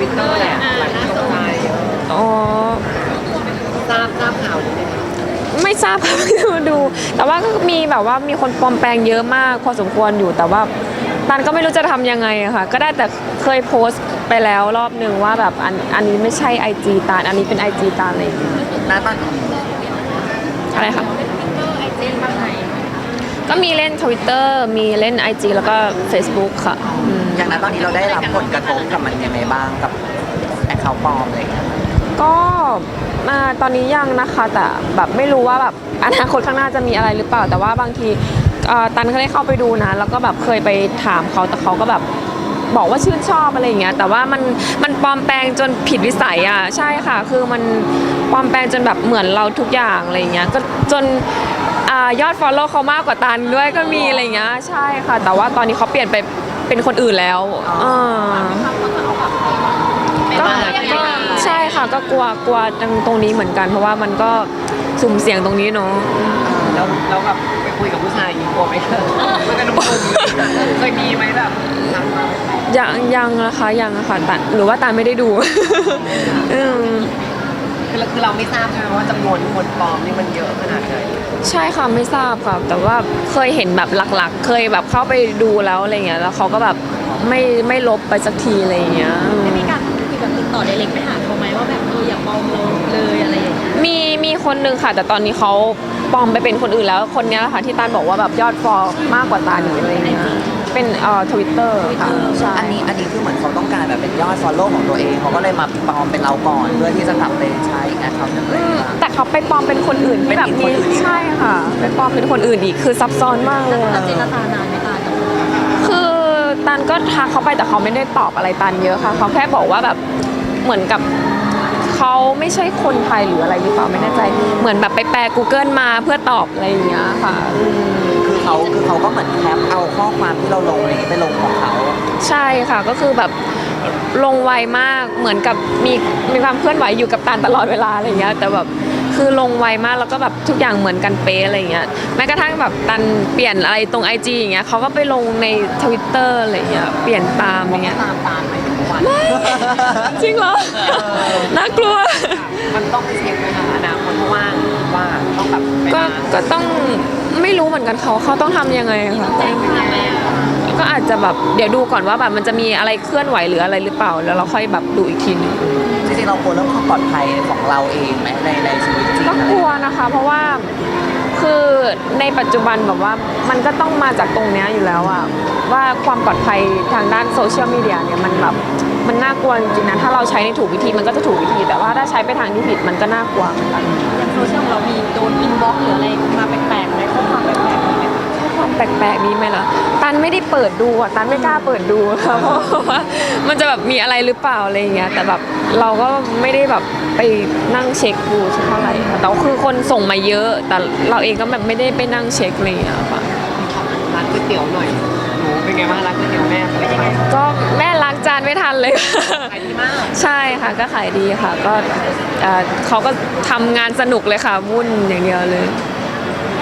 วิตเตอร์แหละหลายคนไปเยอะอ๋อ ทราบทราบข่าวนี้ไหมคะไม่ทราบไม่ได้มาดู แต่ว่าก็มีแบบว่ามีคนปลอมแปลงเยอะมากพอสมควรอยู่แต่ว่าตันก็ไม่รู้จะทำยังไงอะค่ะ ก็ได้แต่เคยโพสต์ไปแล้วรอบหนึ่งว่าแบบอันอันนี้ไม่ใช่ IG ตานอันนี้เป็น IG ตานอะไรอย่างเงี้ยณตอนอะไรคะ ก็มีเล่น Twitter มีเล่น IG แล้วก็ Facebook ค่ะอืมอย่างนั้นตอนนี้เราได้รับผลกระทบกับมันยังไงบ้างกับแอคเคาท์ปลอมอะไรอย่างเงี้ยก็มาตอนนี้ยังนะคะแต่แบบไม่รู้ว่าแบบอนาคตข้างหน้าจะมีอะไรหรือเปล่า แต่ว่าบางทีเอ่อตันก็ได้เข้าไปดูนะ แล้วก็แบบเคยไปถามเขาแต่เขาก็แบบบอกว่าชื่นชอบอะไรอย่างเงี้ยแต่ว่ามันมันปลอมแปลงจนผิดวิสัยอะใช่ค่ะ คือมันปลอมแปลงจนแบบเหมือนเราทุกอย่างอะไรอย่างเงี้ยก็จนอายอด follow เขามากกว่าตันด้วยก็มีอะไรอย่างเงี้ยใช่ค่ะ แต่ว่าตอนนี้เขาเปลี่ยนไปเป็นคนอื่นแล้วอ่าก็ก็ใช่ค่ะก็กลัวกลัวตรงตรงนี้เหมือนกัน เพราะว่ามันก็สุ่มเสี่ยงตรงนี้เนาะแล้วแล้วแบบไปคุยกับผู้ชายอีกกลัวไหมคะคุยกันหนุ่มๆเคยมีไหมแบบทักมา ยังยังนะคะยังอะค่ะตันหรือว่าตานไม่ได้ดู อืม คือคือเราไม่ทราบใช่ไหมว่าจำนวนคนปลอมนี่มันเยอะขนาดไหนใช่ค่ะไม่ทราบค่ะแต่ว่าเคยเห็นแบบหลักๆ เคยแบบเข้าไปดูแล้วอะไรเงี้ยแล้วเขาก็แบบไม่ไม่ลบไปสักทีอะไรอย่างเงี้ยอืมมีการคุยแบบติดต่อเดเล็กไปหาเขาไหมว่าแบบเอออย่ามองเราเลยอะไรอย่างเงี้ยมีมีคนนึงค่ะ แต่ตอนนี้เขาปลอมไปเป็นคนอื่นแล้วคนเนี้ยแหละค่ะที่ตานบอกว่าแบบยอดฟอลมากกว่าตานอยู่อะไรเงี้ย เป็นเอ่อทวิตเตอร์ค่ะใช่อันนี้อันนี้คือเหมือนเขาต้องการแบบเป็นยอด follow ของตัวเองเขาก็เลยมาปลอมเป็นเราก่อน เพื่อที่จะกลับไปใช้แอคเคาท์นึงเลยอืมค่ะ แต่เขาไปปลอมเป็นคนอื่นที่แบบเป็นอีมีกคนอื่นอีก ใช่ค่ะ ไปปลอมเป็นคนอื่นอีกคือซับซ้อนมากเลยอะตัดเจรจานานไหมตากับคือตันก็ทักเขาไปแต่เขาไม่ได้ตอบอะไรตันเยอะค่ะ เขาแค่บอกว่าแบบเหมือนกับเขาไม่ใช่คนไทยหรืออะไรหรือเปล่าไม่แน่ใจ เหมือนแบบไปแปล Google มาเพื่อตอบอะไรอย่างเงี้ยค่ะอืมคือ เขาคือเขาก็เหมือนแคปเอาข้อความที่เราลงอะไรอย่างงี้ไปลงของเขาใช่ค่ะก็คือแบบลงไวมากเหมือนกับมีมีความเคลื่อนไหวอยู่กับตันตลอดเวลาอะไรอย่างเงี้ยแต่แบบคือลงไวมากแล้วก็แบบทุกอย่างเหมือนกันเป๊ะอะไรอย่างเงี้ยแม้กระทั่งแบบตันเปลี่ยนอะไรตรง IG อย่างเงี้ยเขาก็ไปลงใน Twitter อะไรอย่างเงี้ยเปลี่ยนตามอย่างเงี้ยตามตามไปทุกวันจริงเหรอน่ากลัวมันต้องไปเช็คไหมคะอนาคตเพราะว่า ว่าต้องแบบไปก็หาก็ต้องไม่รู้เหมือนกันเขาเขาต้องทำยังไงอะค่ะก็อาจจะแบบเดี๋ยวดูก่อนว่าแบบมันจะมีอะไรเคลื่อนไหวหรืออะไรหรือเปล่า แล้วเราค่อยแบบดูอีกทีหนึงจริงๆเรากลัวเรื่องความปลอดภัยของเราเองไหมในในชีวิตจริงก็กลัวนะคะ เพราะว่า คือในปัจจุบันแบบว่ามันก็ต้องมาจากตรงเนี้ยอยู่แล้วอะว่าความปลอดภัยทางด้านโซเชียลมีเดียเนี่ยมันแบบมันน่ากลัวจริงๆนะถ้าเราใช้ในถูกวิธีมันก็จะถูกวิธี แต่ว่าถ้าใช้ไปทางที่ผิดมันก็น่ากลัวเหมือนกัน อย่างโซเชียลของเรามีโดนอินบ็อกหรืออะไรมาแปลกๆไหมข้อหมคะความ แปลกๆนี้ไหมล่ะตันไม่ได้เปิดดูอะตันไม่กล้าเปิดดูค่ะเพราะว่ามันจะแบบมีอะไรหรือเปล่าอะไรอย่างเงี้ยแต่แบบเราก็ไม่ได้แบบไปนั่งเช็คดูสักเท่าไหร่ค่ะแต่ว่าคือคนส่งมาเยอะ แต่เราเองก็แบบไม่ได้ไปนั่งเช็คอะไรอย่างเลยค่ะ ร้านก๋วยเตี๋ยวหน่อย หนูเป็นไงบ้างร้านก๋วยเตี๋ยวแม่เป็นยังไงก็แม่ล้างจานไม่ทันเลยขายดีมาก ใช่ค่ะก็ขายดีค่ะ ก็เอ่อเขาก็ทำงานสนุกเลยค่ะ วุ่นอย่างเดียวเลย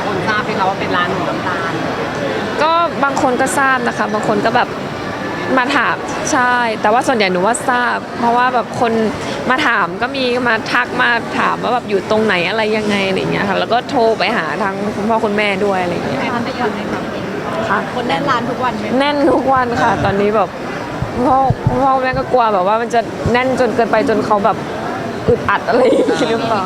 คนทราบไหมคะว่าเป็นร้านหนูน้ำตาล ก็บางคนก็ทราบนะคะ บางคนก็แบบมาถามใช่ แต่ว่าส่วนใหญ่หนูว่าทราบ เพราะว่าแบบคนมาถามก็มีมาทักมาถามว่าแบบอยู่ตรงไหนอะไรยังไงอะไรอย่างเงี้ยค่ะแล้วก็โทรไปหาทางคุณพ่อคุณแม่ด้วยอะไรอย่างเงี้ยร้านไปอยู่ในความเป็นค่ะคนแน่นร้านทุกวันไหมแน่นทุกวันค่ะ ตอนนี้แบบพ่อพ่อแม่ก็กลัวแบบว่ามันจะแน่นจนเกินไปจนเขาแบบอึดอัดอะไรอย่างเงี้ยหรือเปล่า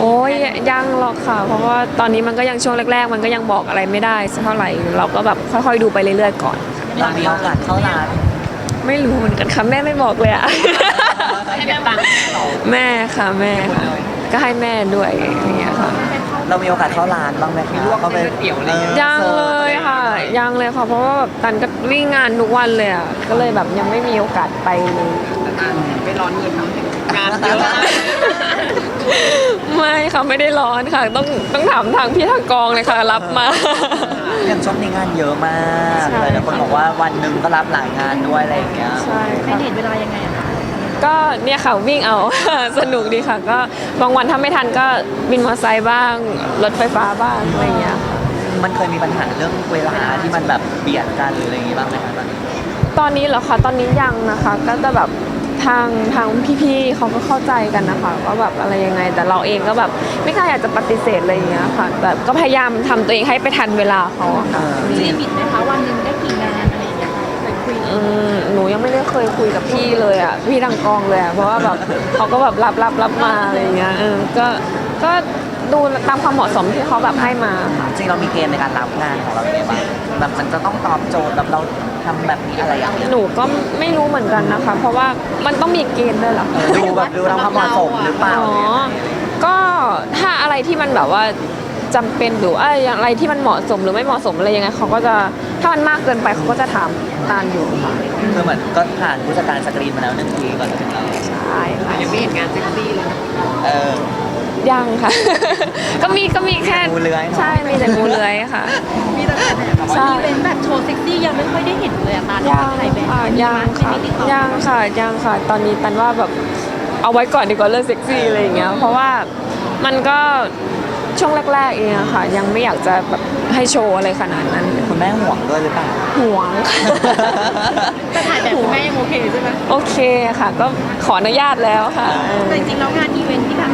โอ้ยยังหรอกค่ะ เพราะว่าตอนนี้มันก็ยังช่วงแรก ๆ มันก็ยังบอกอะไรไม่ได้สักเท่าไหร่เราก็แบบค่อยๆดูไปเรื่อยๆก่อน เรามีโอกาสเข้าร้านไม่รู้เหมือนกันค่ะแม่ไม่บอกเลยอะให้เก็บตังค์ต่อแม่ค่ะแม่ค่ะก็ให้แม่ด้วยอย่างเงี้ยค่ะ เรามีโอกาสเข้าร้านบ้างไหมคะมีลวกก๋วยเตี๋ยวอะไรอย่างเงี้ยยังเลยค่ะ ยังเลยค่ะเพราะว่าแบบตันก็วิ่งงานทุกวันเลยอะก็เลยแบบยังไม่มีโอกาสไปเลยแต่งานไม่ร้อนเงินทำงานเยอะมาก ไม่ค่ะไม่ได้ร้อนค่ะ ต้องต้องถามทางพี่ทางกองเลยค่ะรับมาอย่างช่วงนี้งานเยอะมากใช่เลยแต่คนบอกว่าวันหนึ่งก็รับหลายงานด้วยอะไรอย่างเงี้ย ใช่ไม่ค่ะเห็นเวลายังไงอะคะก็เนี่ยค่ะวิ่งเอา สนุกดีค่ะ ก็บางวันถ้าไม่ทันก็บินมอเตอร์ไซค์บ้าง รถไฟฟ้าบ้างอะไรอย่างเงี้ยค่ะมันเคยมีปัญหาเรื่องเวลาที่มันแบบเบียดกันหรืออะไรอย่างงี้บ้างไหมคะตอนนี้ตอนนี้เหรอคะตอนนี้ยังนะคะ ก็จะแบบ ทางทางพี่ๆเขาก็เข้าใจกันนะคะว่าแบบอะไรยังไง แต่เราเองก็แบบไม่กล้าอยากจะปฏิเสธอะไรอย่างเงี้ยค่ะแบบก็พยายามทำตัวเองให้ไปทันเวลาเขาอะเอค่ะอมีจริลิงมิตไหมคะวันหนึ่งได้กี่งานอะไรอย่างเงี้ยเคยคุยอืมหนูยังไม่ได้เคยคุยกับพี่เลยอะพี่ดังกองเลยอะเพราะว่าแบบเขาก็แบบรับรับรับมาอะไรอย่างเงี้ยเออก็ก็ ดูตามความเหมาะสมที่เขาแบบให้มาค่ะจริงเรามีเกณฑ์ในการรับงานของเราอย่างไรบ้างแบบมันจะต้องตอบโจทย์แบบเราทำแบบนี้อะไรอย่างเงี้ยหนูก็ไม่รู้เหมือนกันนะคะ เพราะว่ามันต้องมีเกณฑ์ด้วยเหรอเออดูแบบดูเราความเหมาะสมหรือเปล่าอ๋อเนี่ยก็ถ้าอะไรที่มันแบบว่าจำเป็นหรือว่าอะไรที่มันเหมาะสมหรือไม่เหมาะสมอะไรยังไงเขาก็จะถ้ามันมากเกินไปเขาก็จะถามตานอยู่ค่ะคือเหมือนก็ผ่านผู้จัดการสกรีนมาแล้วหนึ่งทีก่อนถึงเราใช่ค่ะยังไม่เห็นงานเซ็กซี่เลยเออ ยังค่ะ ก็มีก็มีแค่งูเลื้อยเนอะ ใช่มีแต่งูเลื้อยค่ะ มีแต่แบบใช่อีเวนต์แบบโชว์เซ็กซี่ยังไม่ค่อยได้เห็นเลยอะตายังถ่ายแบบค่ะยังค่ะไม่มีติดต่อยังค่ะยังค่ะ ตอนนี้ตันว่าแบบเอาไว้ก่อนดีกว่าเรื่องเซ็กซี่อะไรอย่างเงี้ยเพราะว่ามันก็ ช่วงแรก ๆ เองอะค่ะ ยังไม่อยากจะแบบให้โชว์อะไรขนาดนั้นคุณแม่ห่วงด้วยหรือเปล่า ห่วงค่ะแต่ถ่ายแบบคุณแม่ยังโอเคใช่ไหมโอเคค่ะ ก็ขออนุญาตแล้วค่ะเออแต่จริงๆแล้วงานอีเวนต์ที่แบบ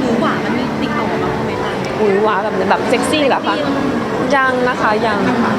หรือหวานมันมีติดต่อมาบ้างไหมคะ อุ้ยว้าแบบแบบเซ็กซี่เหรอคะยังนะคะยังค่ะ